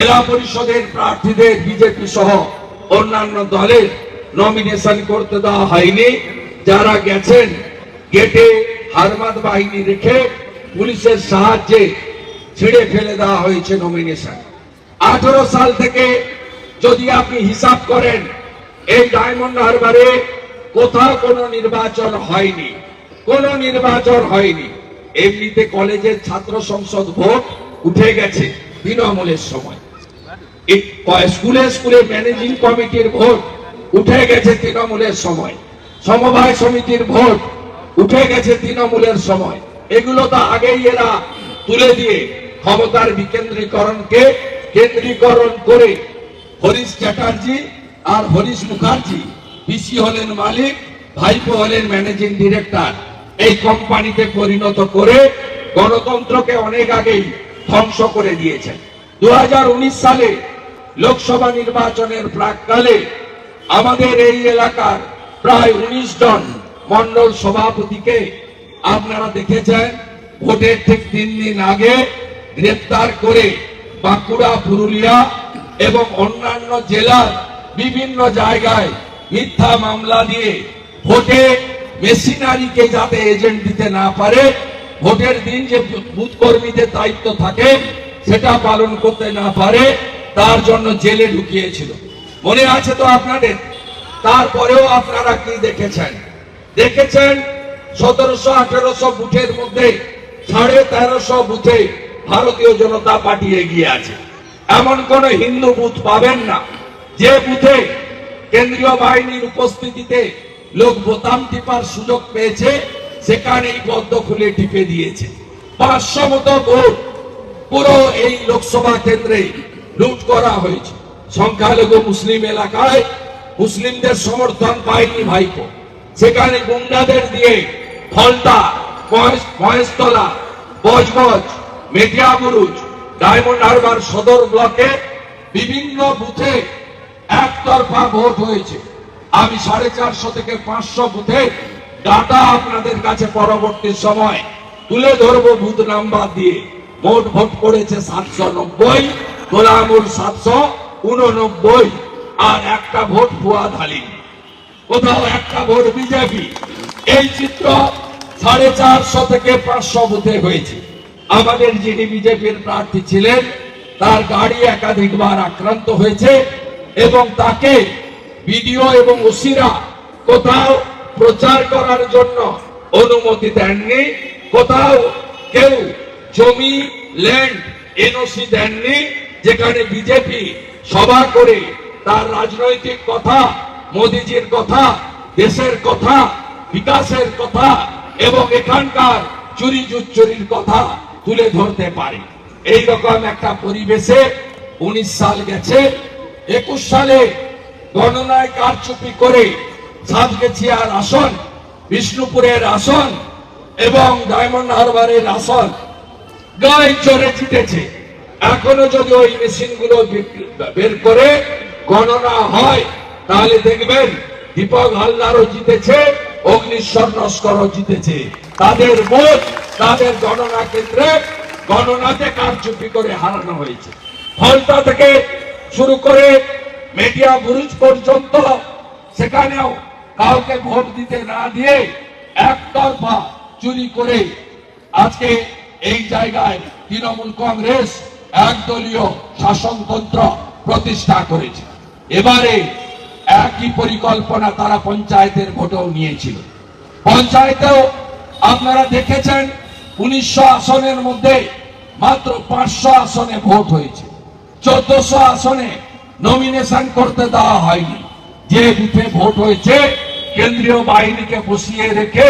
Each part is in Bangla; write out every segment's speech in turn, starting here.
জেলা পরিষদের প্রার্থীদের বিজেপি সহ অন্যান্য দলের নমিনেশন করতে দেওয়া হয়নি। যারা গেছেন, গেটে হারমাদ বাহিনী রেখে পুলিশের সাহায্যে ছিঁড়ে ফেলে দেওয়া হয়েছে নমিনেশন আঠারো সাল থেকে যদি আপনি হিসাব করেন, এই ডায়মন্ড হারবারে কোথাও কোনো নির্বাচন হয়নি। কোনো নির্বাচন হয়নি। এমনিতে কলেজের ছাত্র সংসদ ভোট উঠে গেছে তৃণমূলের সময়। স্কুলে স্কুলে ম্যানেজিং কমিটির ভোট উঠে গেছে তৃণমূলের সময়। সমবায় সমিতির ভোট উঠে গেছে তৃণমূলের সময়। এগুলো তো আগেই এরা তুলে দিয়ে ক্ষমতার বিকেন্দ্রীকরণকে কেন্দ্রীকরণ করে হরিশ চ্যাটার্জি আর হরিশ মুখার্জি, পিসি হলেন মালিক, ভাইপো হলেন ম্যানেজিং ডিরেক্টর। এই কোম্পানিতে পরিণত করে গণতন্ত্রকে অনেক আগেই ধ্বংস করে দিয়েছেন। দু হাজার উনিশ সালে লোকসভা নির্বাচনের প্রাককালে আমাদের এই এলাকার প্রায় উনিশ জন মন্ডল সভাপতিকে আপনারা দেখেছেন। ভোটের ঠিক তিন দিন আগে গ্রেপ্তার করে বাঁকুড়া, পুরুলিয়া এবং অন্যান্য জেলার বিভিন্ন জায়গায় মিথ্যা মামলা দিয়ে ভোটে মেশিনারিকে যাতে এজেন্ট দিতে না পারে, ভোটের দিন যে বুথ কর্মীদের দায়িত্ব থাকে, সেটা পালন করতে না পারে তার জন্য জেলে ঢুকিয়েছিল। মনে আছে তো আপনাদের? তারপরেও আপনারা কি দেখেছেন? দেখেছেন সতেরোশো আঠেরোশো বুথের মধ্যে সাড়ে তেরোশো বুথে ভারতীয় জনতা পার্টি এগিয়ে আছে। এমন কোন হিন্দু বুথ পাবেন না, যে বুথে কেন্দ্রীয় বাহিনীর উপস্থিতিতে লোক বোতাম টিপার সুযোগ পেয়েছে, সেখানেই পদ্ম খুলে টিপে দিয়েছে। পাঁচশো মতো ভোট পুরো এই লোকসভা কেন্দ্রে লুট করা হয়েছে। সংখ্যালঘু মুসলিম এলাকায় মুসলিমদের সমর্থন পায়নি ভাইপো। সেখানে গুন্ডাদের দিয়ে Falta Mahesh- Maheshtala Budge Budge Metiabruz Diamond Harbour সদর ব্লকে বিভিন্ন বুথে একতরফা ভোট হয়েছে। আমি সাড়ে চারশো থেকে পাঁচশো বুথে ডাটা আপনাদের কাছে পরবর্তী সময় তুলে ধরবো বুথ নাম্বার দিয়ে। মোট ভোট পড়েছে সাতশো নব্বই গোলামুর সাতশো উননব্বই, আর একটা ভোট ভুয়া ধালিন কোথাও একটা ভোট বিজেপি। এই চিত্র সাড়ে চারশো থেকে পাঁচশো বুথে হয়েছে। আমাদের যিনি বিজেপির প্রার্থী ছিলেন, তার গাড়ি একাধিকবার আক্রান্ত হয়েছে এবং তাকে বিডিও এবং ওসিরা কোথাও প্রচার করার জন্য অনুমতি দেননি। কোথাও কেউ জমি ল্যান্ড এনওসি দেননি, যেখানে বিজেপি সভা করে তার রাজনৈতিক কথা, মোদিজির কথা, দেশের কথা, বিকাশের কথা এবং এখানকার চুরি চুরির কথা তুলে ধরতে পারে। এই রকম একটা পরিবেশে উনিশ সাল গেছে। একুশ সালে গণনায় কারচুপি করে সাতগেছিয়ার আসন, বিষ্ণুপুরের আসন এবং ডায়মন্ড হারবারের আসন গায়ে চড়ে জিতেছে এখনও যদি ওই মেশিনগুলো বের করে গণনা হয়, তাহলে দেখবেন দীপক হালদারও জিতেছে, অগ্নিশ্বর নস্করও জিতেছে। তাদের ভোট তাদের গণনা কেন্দ্রে গণনাতে কারচুপি করে হারানো হয়েছে। ফলতা থেকে শুরু করে মিডিয়া বুরুজ পর্যন্ত সেখানেও কাউকে ভোট দিতে না দিয়ে একতরফা চুরি করে আজকে এই জায়গায় তৃণমূল কংগ্রেস একদলীয় শাসনতন্ত্র প্রতিষ্ঠা করেছে। এবারে একই পরিকল্পনা তারা পঞ্চায়েতের ভোটেও নিয়েছিল। পঞ্চায়েতেও আপনারা দেখেছেন, উনিশশো আসনের মধ্যে মাত্র পাঁচশো আসনে ভোট হয়েছে। চোদ্দশো আসনে নমিনেশন করতে দেওয়া হয়নি। যে বুথে ভোট হয়েছে, কেন্দ্রীয় বাহিনীকে বসিয়ে রেখে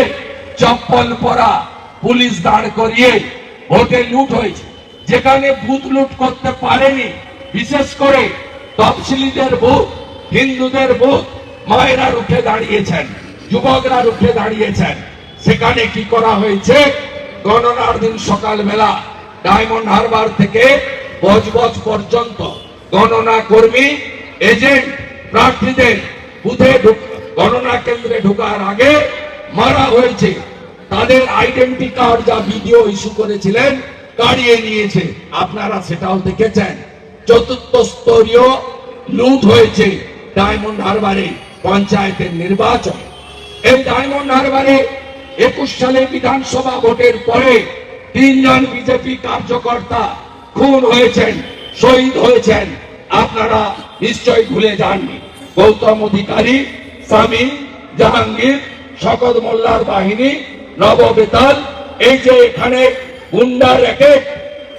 চপ্পল পরা পুলিশ দাঁড় করিয়ে ভোটে লুট হয়েছে। যেখানে বুথ লুট করতে পারেনি, বিশেষ করে তফসিলিদের বুথ হিন্দুদের বুথ মায়েরা উঠে দাঁড়িয়েছেন, যুবকরা উঠে দাঁড়িয়েছেন। সেখানে কি করা হয়েছে? গণনার দিন সকালবেলা ডায়মন্ড হারবার থেকে বজবজ পর্যন্ত গণনা কর্মী, এজেন্ট, প্রার্থীদের বুথে গণনা কেন্দ্রে ঢোকার আগে মারা হয়েছে। তাদের আইডেন্টি কার্ড যা ভিডিও ইস্যু করেছিলেন, কাড়িয়ে নিয়েছে। আপনারা সেটাও দেখেছেন। চতুর্থ স্তরীয় লুট হয়েছে ডায়মন্ড হারবারে পঞ্চায়েতের নির্বাচন। এই ডায়মন্ড হারবারে একুশ সালে বিধানসভা ভোটের পরে তিনজন বিজেপি কার্যকর্তা খুন হয়েছেন, শহীদ হয়েছেন। আপনারা নিশ্চয়ই ভুলে যাননি। গৌতম অধিকারী, স্বামী, জাহাঙ্গীর, শকত মোল্লার বাহিনী নববেতাল, এই যে এখানে গুন্ডা র্যাকেট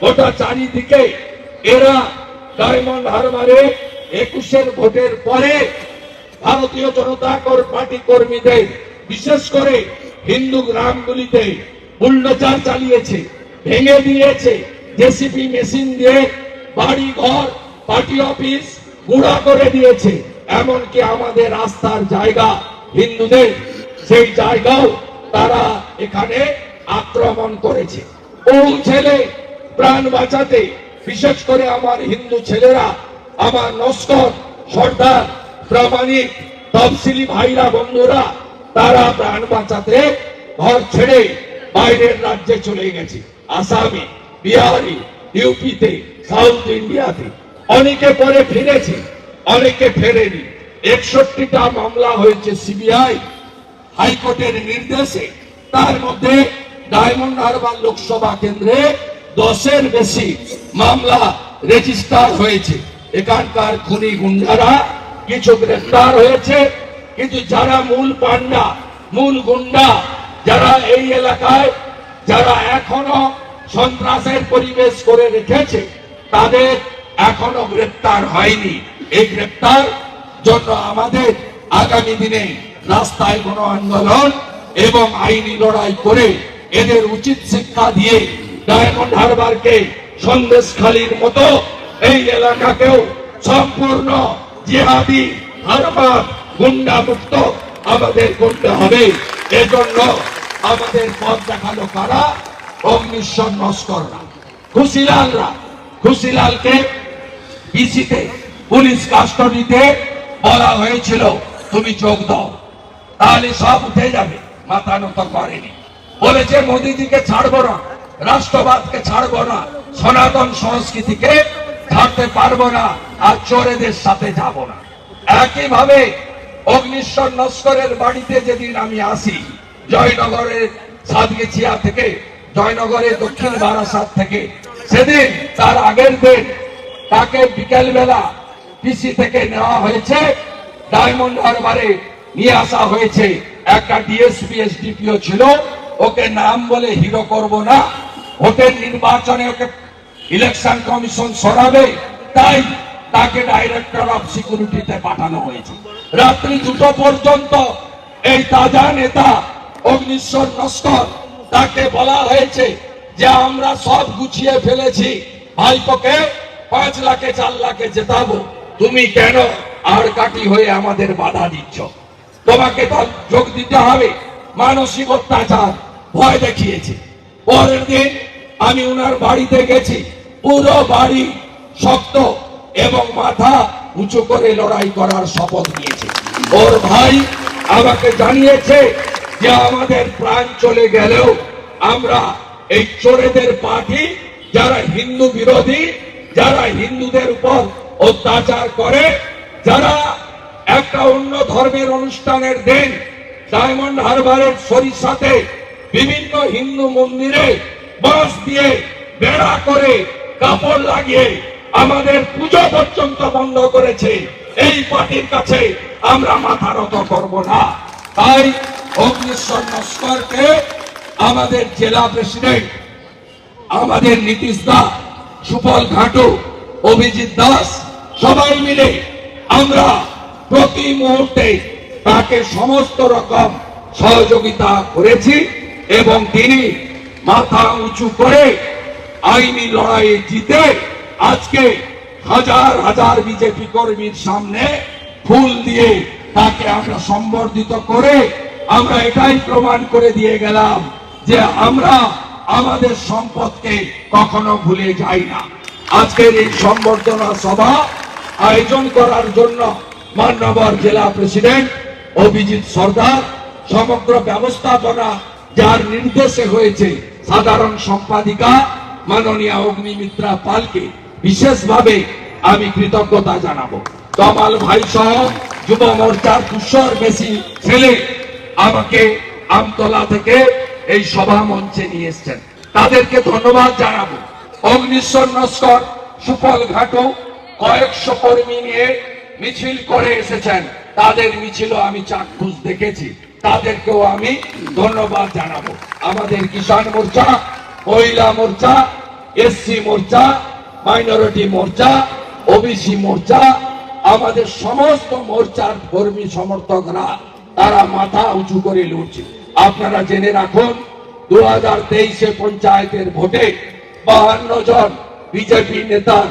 গোটা চারিদিকে এরা ডায়মন্ড হারবারে একুশের ভোটের পরে ভারতীয় জনতা পার্টি কর্মীদের, বিশেষ করে হিন্দু গ্রামগুলিতে বুল্ডোজার চালিয়েছে, ভেঙে দিয়েছে, জেসিপি মেশিন দিয়ে বাড়ি ঘর পার্টি অফিস গুঁড়া করে দিয়েছে। এমনকি আমাদের রাস্তার জায়গা হিন্দুদের, সেই জায়গাও তারা এখানে আক্রমণ করেছে। বহু ছেলে প্রাণ বাঁচাতে, বিশেষ করে আমার হিন্দু ছেলেরা, আমার নস্কর, সর্দার, প্রামাণিক, তফসিলি ভাইরা, বন্ধুরা, তারা প্রাণ বাঁচাতে ঘর ছেড়ে বাইরের রাজ্যে চলে গেছে। আসামে, বিহারি, ইউপিতে, সাউথ ইন্ডিয়াতে। অনেকে পরে ফিরেছে, অনেকে ফেরেনি। একষট্টিটা মামলা হয়েছে সিবিআই হাইকোর্টের নির্দেশে। তার মধ্যে ডায়মন্ড হারবার লোকসভা কেন্দ্রে দশের বেশি মামলা রেজিস্টার হয়েছে। এখানকার খুনি গুন্ডারা কিছু গ্রেফতার হয়েছে, কিন্তু যারা মূল পান্ডা মূল গুন্ডা, যারা এই এলাকায়, যারা এখনও সন্ত্রাসের পরিবেশ করে রেখেছে, তাদের এখনও গ্রেপ্তার হয়নি। এই গ্রেপ্তার জন্য আমাদের আগামী দিনে রাস্তায় গণ আন্দোলন এবং আইনি লড়াই করে এদের উচিত শিক্ষা দিয়ে ডায়মন্ড হারবারকে সন্দেশখালীর মতো এই এলাকাকেও সম্পূর্ণ জিহাদি হারবার গুন্ডা মুক্ত আমাদের করতে হবে। এজন্য আমাদের পথ দেখাল কারা? অগ্নিশ্বর নস্কররা। খুশিলালরা। খুশিলালকে পিসিতে পুলিশ কাস্টডিতে বলা হয়েছিল, তুমি যোগ দাও। তাহলে সব উঠে যাবে। মাথা নত করেনি বলেছে মোদিজিকে ছাড়বো না, রাষ্ট্রবাদকে ছাড়বো না, সনাতন সংস্কৃতিকে ছাড়তে পারব না, আর চোরেদের সাথে যাব না। একইভাবে অগ্নিশ্বর নস্করের বাড়িতে যেদিন আমি আসি, জয়নগরের সাতগেছিয়া থেকে, জয়নগরের দক্ষিণ বারাসাত থেকে, সেদিন তার আগের দিন তাকে বিকেল বেলা পিসি থেকে নেওয়া হয়েছে, ডায়মন্ড হারবারে নিয়ে আসা হয়েছে। একটা ডিএসপি এসডিপিও ছিল, ওকে নাম বলে হিরো করব না। ভোটের নির্বাচনে ওকে ইলেকশন কমিশন সরাবে, তাই তাকে ডাইরেক্টর অফ সিকিউরিটিতে পাঠানো হয়েছে। রাত্রি দুটো পর্যন্ত এই তাজা নেতা অগ্নিশ্বর নস্কর তাকে বলা হয়েছে যে আমরা সব গুছিয়ে ফেলেছি। ভাইপোকে পাঁচ লাখে চার লাখে জেতাবো। তুমি কেন আর কাটি হয়ে আমাদের বাধা দিচ্ছ? তোমাকে তার যোগ দিতে হবে। মানসিক অত্যাচার ভয় দেখিয়েছে। পরের দিন আমি ওনার বাড়িতে গেছি। পুরো বাড়ি শক্ত এবং মাথা উঁচু করে লড়াই করার শপথ নিয়েছে। ওর ভাই আমাকে জানিয়েছে যে আমাদের প্রাণ চলে গেলেও আমরা এই চোরেদের পার্টি যারা হিন্দু বিরোধী, যারা হিন্দুদের উপর অত্যাচার করে, যারা একটা অন্য ধর্মের অনুষ্ঠানের দিন ডায়মন্ড হারবারের সরিষাতে বিভিন্ন হিন্দু মন্দিরে বাঁশ দিয়ে বেড়া করে কাপড় লাগিয়ে আমাদের পুজো পর্যন্ত বন্ধ করেছে। এই পার্টির কাছে আমরা মাথা নত করব না। তাই অগ্নিশ্বর নস্করকে আমাদের জেলা প্রেসিডেন্ট, আমাদের নীতিশ দা সুফল ঘাটু, অভিজিৎ দাস সবাই মিলে আমরা প্রতি মুহূর্তে তাকে সমস্ত রকম সহযোগিতা করেছি এবং তিনি মাথা উঁচু করে আইনি লড়াইয়ে জিতে আজকে হাজার হাজার বিজেপি কর্মীর সামনে ফুল দিয়ে তাকে আমরা সম্বর্ধিত করে আমরা এটাই প্রমাণ করে দিয়ে গেলাম যে আমরা আমাদের সম্পদকে কখনো ভুলে যাই না। আজকের এই সম্বর্ধনা সভা আয়োজন করার জন্য মান্যবর জেলা প্রেসিডেন্ট অভিজিৎ সর্দার, সমগ্র ব্যবস্থাপনা যার নির্দেশে হয়েছে সাধারণ সম্পাদিকা মাননীয় অগ্নিমিত্রা পালকে বিশেষভাবে আমি কৃতজ্ঞতা জানাব। কামাল ভাই সহ যুব মোর্চার দুশোর বেশি ছেলে আমাকে আমতলা থেকে এই সভা মঞ্চে নিয়ে এসছেন। তাদেরকে ধন্যবাদ জানাব। অগ্নিশ্বর নস্কর, সুফল ঘাটও কয়েকশো কর্মী নিয়ে মিছিল করে এসেছেন। তাদের মিছিল আমি চাক্ষুষ দেখেছি। তাদেরকেও আমি ধন্যবাদ জানাব। আমাদের Kisan Morcha, Mahila Morcha SC Morcha, minority Morcha, OBC Morcha, আমাদের সমস্ত মোর্চার কর্মী সমর্থকরা, তারা মাথা উঁচু করে লড়ছে। আপনারা জেনে রাখুন দু হাজার তেইশে পঞ্চায়েতের ভোটে বাহান্ন জন বিজেপি নেতার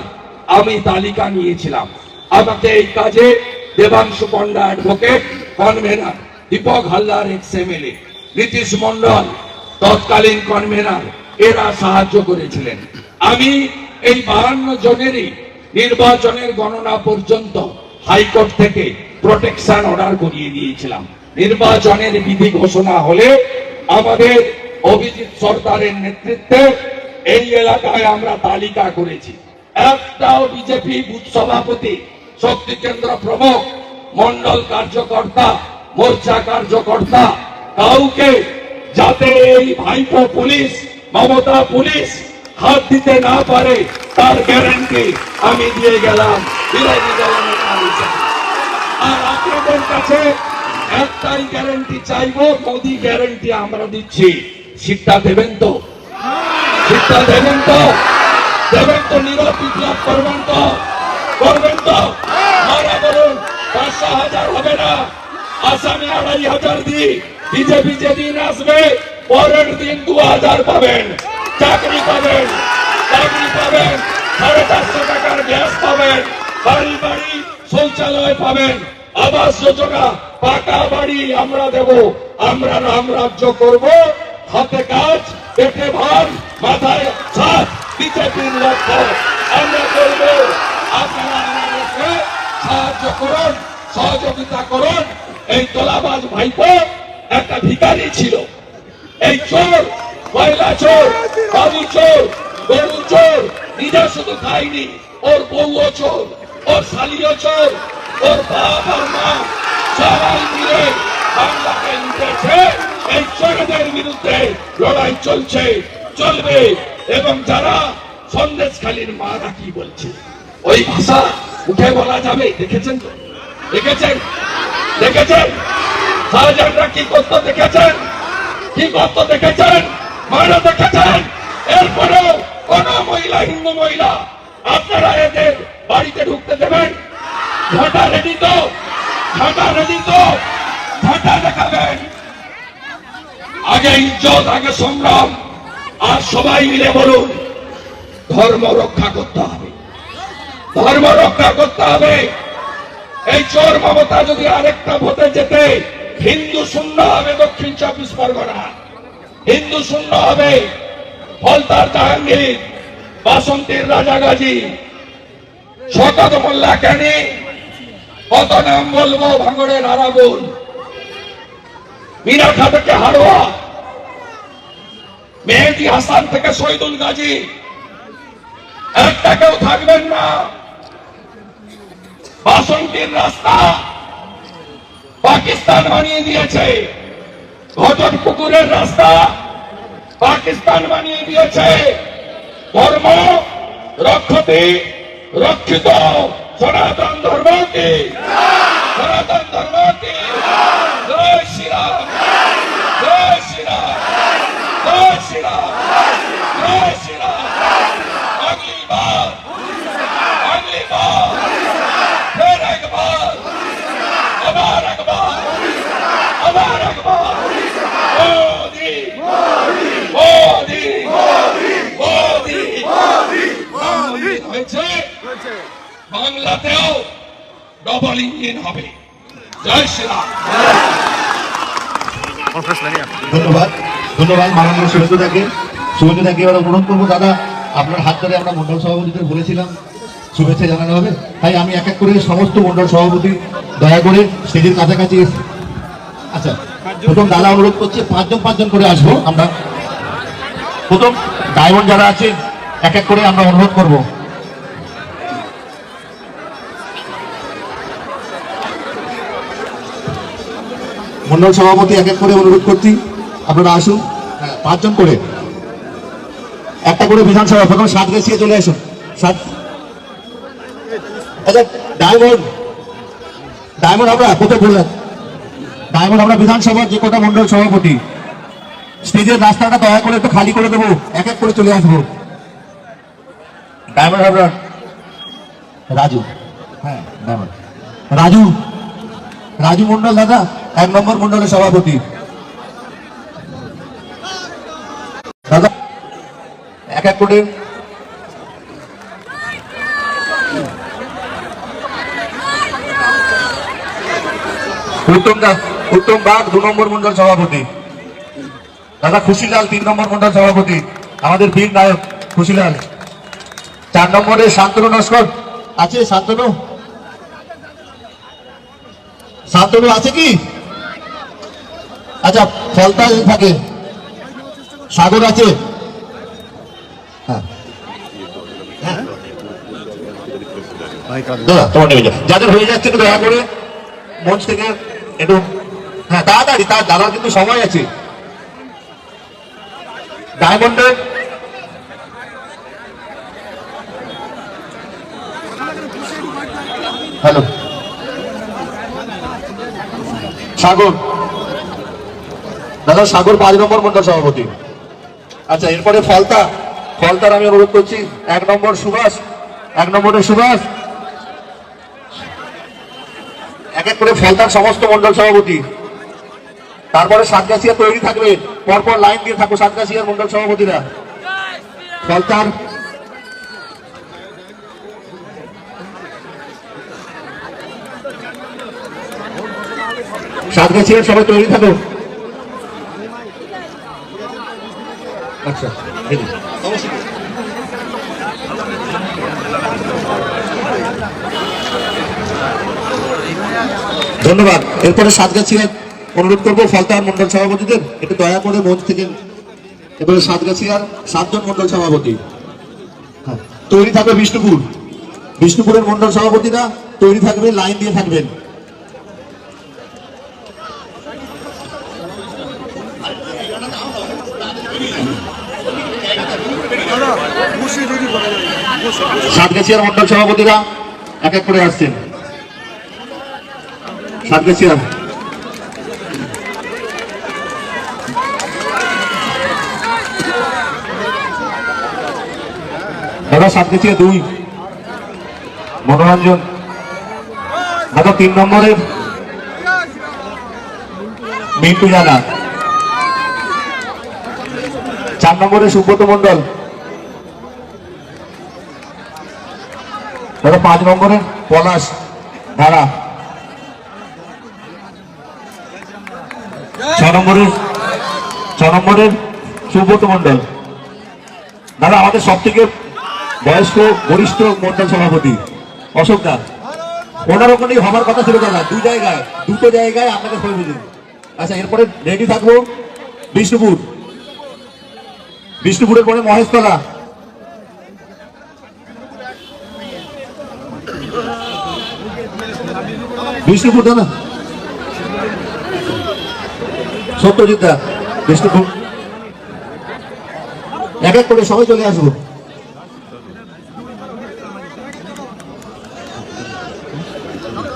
আমি তালিকা নিয়েছিলাম। আমাকে এই কাজে Debangshu Panda advocate convener Dipak Haldar ex MLA Nitish Mondal তৎকালীন কনভেনার এরা সাহায্য করেছিলেন। আমি এই বাহান্ন জনেরই নির্বাচনের গণনা পর্যন্ত হাইকোর্ট থেকে প্রোটেকশন অর্ডার করিয়ে দিয়েছিলাম। নির্বাচনের বিধি ঘোষণা হলে আমাদের অভিজিৎ সরকারের নেতৃত্বে এই এলাকায় আমরা তালিকা করেছি। একটাও বিজেপি বুথ সভাপতি শক্তি কেন্দ্র প্রমুখ, মন্ডল কার্যকর্তা, মোর্চা কার্যকর্তা, কাউকে যাতে এই ভাইপো পুলিশ, মমতা পুলিশ হাত দিতে না পারে, তার গ্যারান্টি আমি দিয়ে গেলাম। বিরোধী হিসেবে। আর আপনাদের কাছে একটাই গ্যারান্টি চাইব, মোদি গ্যারান্টি আমরা দিচ্ছি। সিটটা দেবেন তো? সিটটা দেবেন তো? দেবেন তো নীরব বিপ্লব করবেন তো? করবেন তো মারা বলুন পাঁচশো হাজার হবে না আসামে আড়াই হাজার দি বিজেপি যেদিন আসবে, পরের দিন দু হাজার পাবেন। চাকরি পাবেন চাকরি পাবেন, সাড়ে চারশো টাকার গ্যাস পাবেন, বাড়ি বাড়ি শৌচালয় পাবেন, আবাস যোজনা, পাকা বাড়ি আমরা দেব, আমরা রাম রাজ্য করব, হাতে কাজ, পেটে ভাত মাথায় ছাদ বিজেপির লক্ষ্য। আমরা করব, আপনারা আমাদেরকে সাহায্য করুন। সহযোগিতা করুন। এই তোলাবাজ ভাইপো একটা ভিখারি ছিল। এই চোর কয়লা চোর, বাবু চোর, গরু চোর নিজে শুধু খায়নি, ওর বউও চোর, ওর শালিও চোর, ওর বাপ আর মা, সবাই মিলে বাংলাকে লুটেছে। এই চোরদের বিরুদ্ধে লড়াই চলছে, চলবে, এবং যারা সন্দেশখালীর মারা কি বলছে, ওই ভাষা উঠে বলা যাবে, দেখেছেন তো? দেখেছেন? দেখেছেন? শাহজাহানরা কি করতো দেখেছেন? কি করতো দেখেছেন? মারা দেখেছেন? এরপরেও কোন মহিলা, হিন্দু মহিলা, আপনারা এদের বাড়িতে ঢুকতে দেবেন? ঝাঁটা রেডি তো? ঝাঁটা রেডি তো? ঝাঁটা দেখাবেন। আগে ইজ্জত, আগে সংগ্রাম আর সবাই মিলে বলুন, ধর্ম রক্ষা করতে হবে। ধর্ম রক্ষা করতে হবে। এই চোর মমতা যদি আরেকটা ভোটে যেতে হিন্দু শূন্য হবে দক্ষিণ চব্বিশ পরগনা। হিন্দু শূন্য হবে ফলতার জাহাঙ্গীর, বাসন্তীর রাজাগাজী শকত মোল্লা কেনি? কত নাম বলব ভাঙড়ের আরাবুল? মিনাখা থেকে হাড়োয়া। মেহেদি হাসান থেকে শহীদুল গাজী। একটা কেউ থাকবেন না। বাসন্তীর রাস্তা পাকিস্তান বানিয়ে দিয়েছে। ঘটন পুকুরের রাস্তা পাকিস্তান বানিয়ে দিয়েছে। ধর্ম রক্ষতে রক্ষিত। সনাতন ধর্ম কি সনাতন ধর্ম কি জয় শ্রীরাম। ভাই থাকে সুস্থ থাকে এবার অনুরোধ করব, দাদা, আপনার হাত ধরে আমরা মন্ডল সভাপতিদের বলেছিলাম, শুভেচ্ছা জানানো হবে। তাই আমি এক এক করে সমস্ত মন্ডল সভাপতি, দয়া করে স্টেজের কাছাকাছি আচ্ছা প্রথম দাদা অনুরোধ করছে, পাঁচজন পাঁচজন করে আসব আমরা। প্রথম ডায়মন্ড যারা আছেন এক এক করে আমরা অনুরোধ করব। মন্ডল সভাপতি, এক এক করে অনুরোধ করছি। আপনারা আসুন। পাঁচজন করে। একটা করে বিধানসভা প্রথমে সাত গেছিয়ে চলে আসুন সাত। আচ্ছা ডায়মন্ড। ডায়মন্ড আমরা কোথায় বললেন? ডায়মন্ড আমরা বিধানসভার যে কটা মন্ডল সভাপতি, স্টেজের রাস্তাটা দয়া করে একটু খালি করে দেবো, এক এক করে চলে আসব। ডায়মন্ড আমরা রাজু। হ্যাঁ ডায়মন্ড। রাজু। রাজু মন্ডল দাদা, এক নম্বর মন্ডলের সভাপতি। দাদা, এক এক করে। উত্তম দাস উত্তম বাগ দু নম্বর মন্ডল সভাপতি। দাদা, খুশিলাল, তিন নম্বর মন্ডল সভাপতি। আমাদের বীর নায়ক, খুশিলাল। চার নম্বরে শান্তনু নস্কর। আছে শান্তনু? শান্তনু আছে কি? আচ্ছা ফলতা থাকে। সাগর আছে। যাদের হয়ে যাচ্ছে দয়া করে মঞ্চ থেকে একটু হ্যাঁ তাড়াতাড়ি, তার দাদার কিন্তু সময় আছে। ডায়মন্ডের হ্যালো। সাগর। দাদা, সাগর পাঁচ নম্বর মন্ডল সভাপতি। আচ্ছা এরপরে ফলতা। ফলতার আমি অনুরোধ করছি, এক নম্বর সুভাষ, এক নম্বরে সুভাষ। এক এক করে ফলতার সমস্ত মন্ডল সভাপতি। তারপরে সাতগাছিয়া তৈরি থাকবে, পরপর লাইন দিয়ে থাকো সাতগাছিয়ার মন্ডল সভাপতিরা। ফলতার। সাতগাছিয়ার সবাই তৈরি থাকো। আচ্ছা ধন্যবাদ। এরপরে সাতগাছিয়ার অনুরোধ করব ফলতার মন্ডল সভাপতিদের একটু দয়া করে মঞ্চ থেকে এবারে সাতগাছিয়ার সাতজন মন্ডল সভাপতি। হ্যাঁ, তৈরি থাকবে বিষ্ণুপুর। বিষ্ণুপুরের মন্ডল সভাপতিরা তৈরি থাকবে লাইন দিয়ে থাকবেন। সাতগাছিয়ার মন্ডল সভাপতিরা এক এক করে আসছেন। সাতগাছিয়া দাদা সাতগাছিয়া দুই। মনোরঞ্জন। দাদা, তিন নম্বরের। মিন্টু জানা চার নম্বরে সুব্রত মন্ডল দাদা পাঁচ নম্বরের পলাশ ধারা। ছ নম্বরের ছ নম্বরের সুব্রত মন্ডল দাদা, আমাদের সব থেকে বয়স্ক, বরিষ্ঠ মন্ডল সভাপতি অশোক দা ওনার ওখানেই হবার কথা ছিল দাদা, দু জায়গায়, দুটো জায়গায় আপনাকে সবাই বুঝুন আচ্ছা এরপরে রেডি থাকব বিষ্ণুপুর। বিষ্ণুপুরের পরে মহেশতলা। বিষ্ণুপুর, দাদা। সত্যজিৎ দা, বিষ্ণুপুর। এক এক করে সবাই চলে আসব।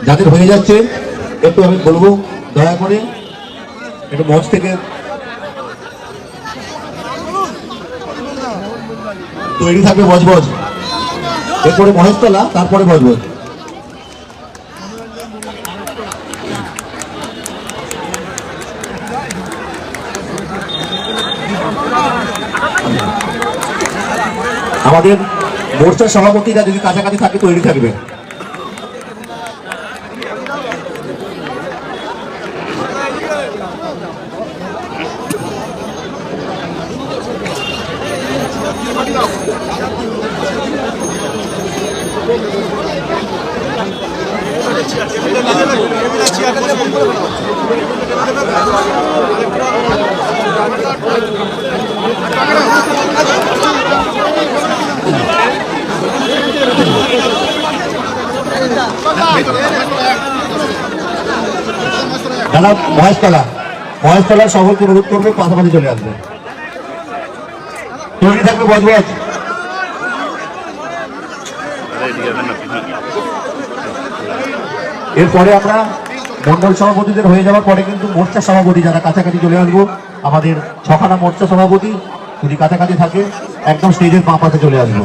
যাদের হয়ে যাচ্ছে, একটু আমি বলব, দয়া করে, একটু মঞ্চ থেকে তৈরি থাকবে বজবজ এরপরে মহেশতলা, তারপরে বজবজ আমাদের মোর্চার সভাপতিরা যদি কাছাকাছি থাকে তৈরি থাকবে দাদা, মহেশতলা। মহেশতলা সকলকে অনুরোধ করবে পাশাপাশি চলে আসবে। তৈরি থাকবে বজবজ এরপরে আমরা মন্ডল সভাপতিদের হয়ে যাওয়ার পরে কিন্তু মোর্চা সভাপতি যারা কাছাকাছি চলে আসব, আমাদের ছখানা মোর্চা সভাপতি, যদি কাছাকাছি থাকে, একদম স্টেজের বাঁ পাশে চলে আসব।